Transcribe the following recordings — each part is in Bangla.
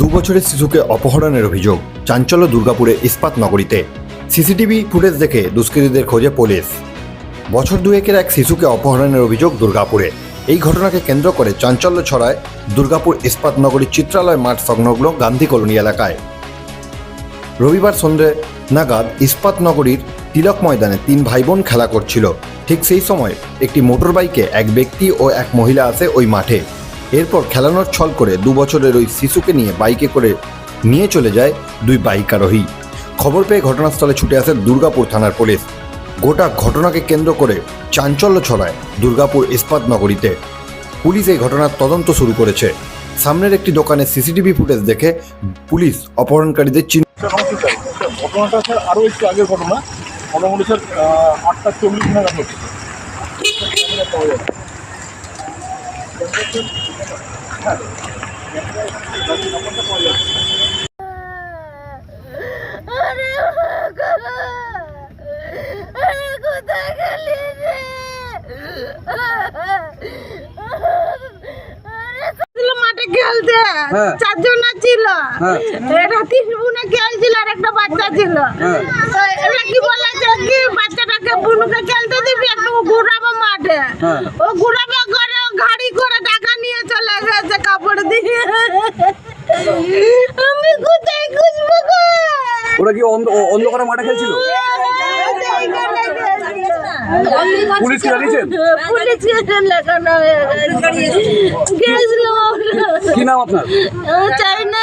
দু বছরের শিশুকে অপহরণের অভিযোগ। চাঞ্চল্য দুর্গাপুরে ইস্পাত নগরীতে। সিসিটিভি ফুটেজ দেখে দুষ্কৃতীদের খোঁজে পুলিশ। বছর দুয়েকের এক শিশুকে অপহরণের অভিযোগ দুর্গাপুরে। এই ঘটনাকে কেন্দ্র করে চাঞ্চল্য ছড়ায় দুর্গাপুর ইস্পাত নগরীর চিত্রালয় মাঠ সংলগ্ন গান্ধী কলোনি এলাকায়। রবিবার সন্ধ্যে নাগাদ ইস্পাত নগরীর তিলক ময়দানে তিন ভাই বোন খেলা করছিল। ঠিক সেই সময় একটি মোটর বাইকে এক ব্যক্তি ও এক মহিলা আসে ওই মাঠে। এরপর খেলানোর ছল করে দু বছরের ওই শিশুকে নিয়ে বাইকে করে নিয়ে চলে যায় দুই বাইক আরোহী খবর পেয়ে ঘটনাস্থলে ছুটে আসে দুর্গাপুর থানার পুলিশ। গোটা ঘটনাকে কেন্দ্র করে চাঞ্চল্য ছড়ায় দুর্গাপুর ইস্পাত নগরীতে। পুলিশ এই ঘটনার তদন্ত শুরু করেছে। সামনের একটি দোকানে সিসিটিভি ফুটেজ দেখে পুলিশ অপহরণকারীদের চিহ্ন স্যার নমস্কার স্যার স্যার, ঘটনাটা স্যার আরও একটু আগের ঘটনা। মোটামুটি স্যার আটটা চল্লিশ নাগাদ হচ্ছে। মাঠে খেলতে হ্যাঁ। চারজন ছিল হ্যাঁ। এটা তিন বোনে খেলছিল আর একটা বাচ্চা ছিল হ্যাঁ। এরা কি বলেছে কি বাচ্চাটাকে বুনুকে খেলতে দিবি একটু ঘুরাবো মাঠে হ্যাঁ। ও ঘুরাবে করে ও গাড়ি করে টাকা নিয়ে চলে গেছে কাপড় দিয়ে আমি কোথায় খুঁজবো গো? ওরা কি অন্ধকারে মাঠে খেলছিল? পুলিশ জানিয়েছেন পুলিশ হয়ে গেছিল। কি নাম আপনার? চাইনা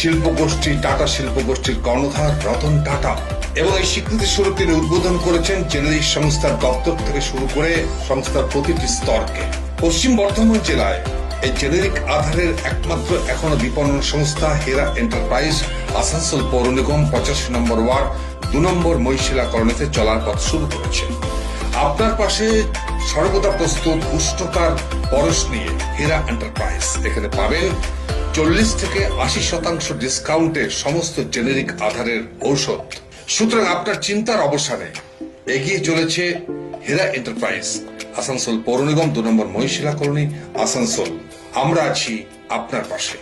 শিল্প গোষ্ঠী টাটা শিল্প গোষ্ঠীর কর্ণধার রতন টাটা এবং এই স্বীকৃতি স্বরূপ তিনি উদ্বোধন করেছেন জেনেরিক সংস্থার দপ্তর থেকে শুরু করে সংস্থার প্রতিটি স্তরকে। পশ্চিম বর্ধমান জেলায় এই জেনেরিক আধারের একমাত্র এখনও বিপণন সংস্থা হেরা এন্টারপ্রাইজ আসানসোল পৌর নিগম পঁচাশি নম্বর ওয়ার্ড, দু নম্বর মহিশিলা কলোনিতে চলার পথ শুরু করেছে। আপনার পাশে সর্বদা প্রস্তুত উষ্ণতার পরশ নিয়ে হেরা এন্টারপ্রাইজ। এখানে পাবেন চল্লিশ থেকে আশি শতাংশ ডিসকাউন্টে সমস্ত জেনেরিক আধারের ঔষধ। সুতরাং আপনার চিন্তার অবসানে এগিয়ে চলেছে হেরা এন্টারপ্রাইজ আসানসোল পৌর নিগম, দু নম্বর মহিশিলা কলোনি, আসানসোল। আমরা আছি আপনার পাশে।